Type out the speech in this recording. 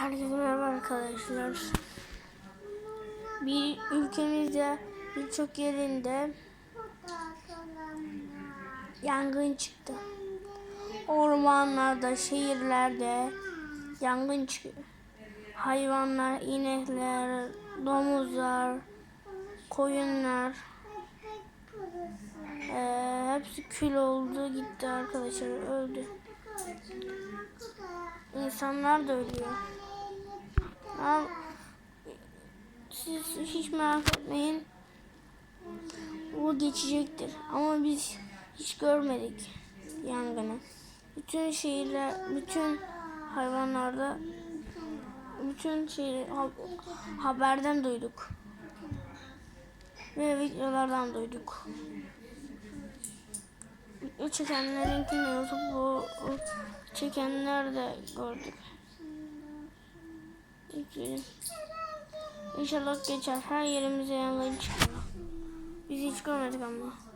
Herkese merhaba arkadaşlar. Bir ülkemizde birçok yerinde yangın çıktı. Ormanlarda, şehirlerde yangın çıkıyor. Hayvanlar, inekler, domuzlar, koyunlar eee, hepsi kül oldu gitti arkadaşlar öldü. İnsanlar da ölüyor. Siz hiç merak etmeyin. Bu geçecektir. Ama biz hiç görmedik yangını. Bütün şehirler, bütün hayvanlarda, bütün şey ha- haberden duyduk. Ve videolardan duyduk. Video çekenlerinkini YouTube'u çekenler de gördük. İnşallah geçer. Her yerimize yangın çıkıyor. Biz hiç görmedik ama.